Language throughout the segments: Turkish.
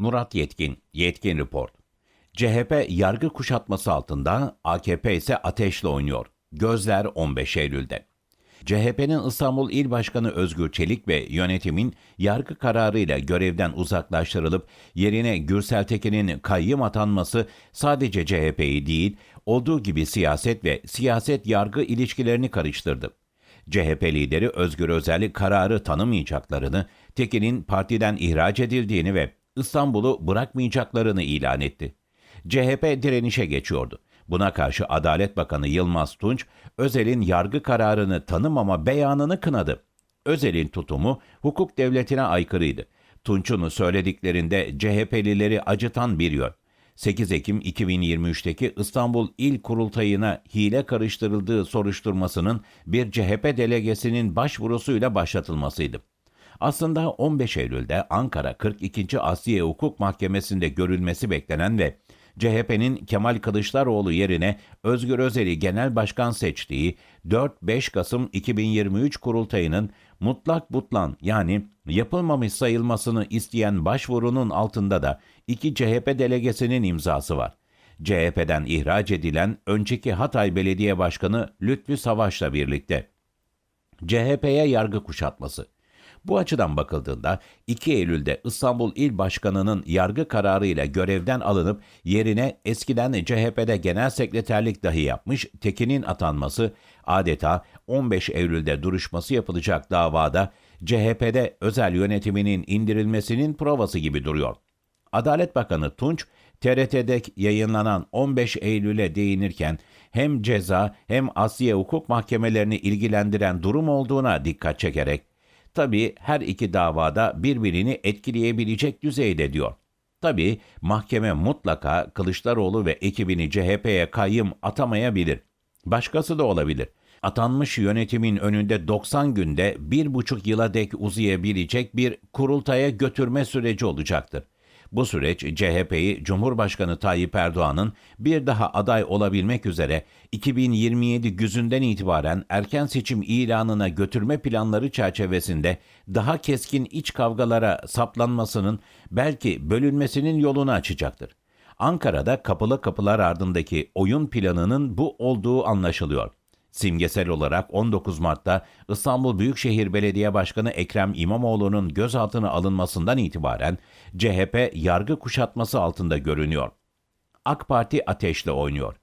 Murat Yetkin, Yetkin Report. CHP yargı kuşatması altında, AKP ise ateşle oynuyor. Gözler 15 Eylül'de. CHP'nin İstanbul İl Başkanı Özgür Çelik ve yönetimin yargı kararıyla görevden uzaklaştırılıp yerine Gürsel Tekin'in kayyım atanması sadece CHP'yi değil, olduğu gibi siyaset ve siyaset yargı ilişkilerini karıştırdı. CHP lideri Özgür Özel kararı tanımayacaklarını, Tekin'in partiden ihraç edildiğini ve İstanbul'u bırakmayacaklarını ilan etti. CHP direnişe geçiyordu. Buna karşı Adalet Bakanı Yılmaz Tunç, Özel'in yargı kararını tanımama beyanını kınadı. Özel'in tutumu hukuk devletine aykırıydı. Tunç'un söylediklerinde CHP'lileri acıtan bir yön. 8 Ekim 2023'teki İstanbul İl Kurultayı'na hile karıştırıldığı soruşturmasının bir CHP delegesinin başvurusuyla başlatılmasıydı. Aslında 15 Eylül'de Ankara 42. Asliye Hukuk Mahkemesi'nde görülmesi beklenen ve CHP'nin Kemal Kılıçdaroğlu yerine Özgür Özel'i genel başkan seçtiği 4-5 Kasım 2023 kurultayının mutlak butlan yani yapılmamış sayılmasını isteyen başvurunun altında da iki CHP delegesinin imzası var. CHP'den ihraç edilen önceki Hatay Belediye Başkanı Lütfü Savaş'la birlikte. CHP'ye yargı kuşatması. Bu açıdan bakıldığında 2 Eylül'de İstanbul İl Başkanı'nın yargı kararıyla görevden alınıp yerine eskiden CHP'de genel sekreterlik dahi yapmış Tekin'in atanması adeta 15 Eylül'de duruşması yapılacak davada CHP'de özel yönetiminin indirilmesinin provası gibi duruyor. Adalet Bakanı Tunç, TRT'de yayınlanan 15 Eylül'e değinirken hem ceza hem Asya hukuk mahkemelerini ilgilendiren durum olduğuna dikkat çekerek Tabii her iki davada birbirini etkileyebilecek düzeyde diyor. Tabii mahkeme mutlaka Kılıçdaroğlu ve ekibini CHP'ye kayyım atamayabilir. Başkası da olabilir. Atanmış yönetimin önünde 90 günde bir buçuk yıla dek uzayabilecek bir kurultaya götürme süreci olacaktır. Bu süreç CHP'yi Cumhurbaşkanı Tayyip Erdoğan'ın bir daha aday olabilmek üzere 2027 güzünden itibaren erken seçim ilanına götürme planları çerçevesinde daha keskin iç kavgalara saplanmasının belki bölünmesinin yolunu açacaktır. Ankara'da kapılı kapılar ardındaki oyun planının bu olduğu anlaşılıyor. Simgesel olarak 19 Mart'ta İstanbul Büyükşehir Belediye Başkanı Ekrem İmamoğlu'nun gözaltına alınmasından itibaren CHP yargı kuşatması altında görünüyor. AK Parti ateşle oynuyor.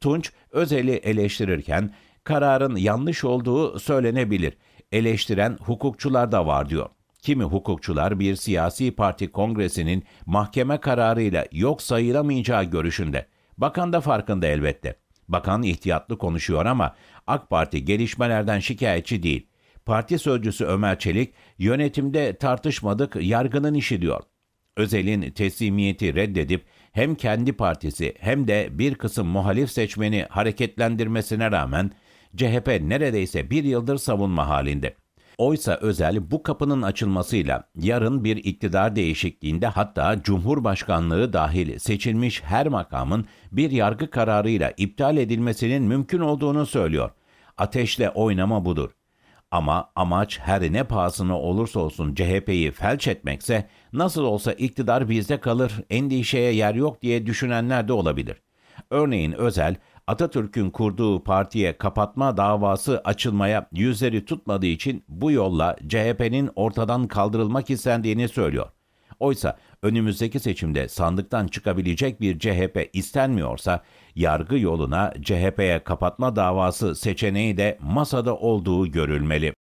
Tunç Özel'i eleştirirken kararın yanlış olduğu söylenebilir. Eleştiren hukukçular da var diyor. Kimi hukukçular bir siyasi parti kongresinin mahkeme kararıyla yok sayılamayacağı görüşünde. Bakan da farkında elbette. Bakan ihtiyatlı konuşuyor ama AK Parti gelişmelerden şikayetçi değil. Parti sözcüsü Ömer Çelik, yönetimde tartışmadık, yargının işi diyor. Özel'in teslimiyeti reddedip hem kendi partisi hem de bir kısım muhalif seçmeni hareketlendirmesine rağmen CHP neredeyse bir yıldır savunma halinde. Oysa Özel bu kapının açılmasıyla yarın bir iktidar değişikliğinde hatta Cumhurbaşkanlığı dahil seçilmiş her makamın bir yargı kararıyla iptal edilmesinin mümkün olduğunu söylüyor. Ateşle oynama budur. Ama amaç her ne pahasına olursa olsun CHP'yi felç etmekse nasıl olsa iktidar bizde kalır, endişeye yer yok diye düşünenler de olabilir. Örneğin Özel, Atatürk'ün kurduğu partiye kapatma davası açılmaya yüzleri tutmadığı için bu yolla CHP'nin ortadan kaldırılmak istendiğini söylüyor. Oysa önümüzdeki seçimde sandıktan çıkabilecek bir CHP istenmiyorsa yargı yoluna CHP'ye kapatma davası seçeneği de masada olduğu görülmeli.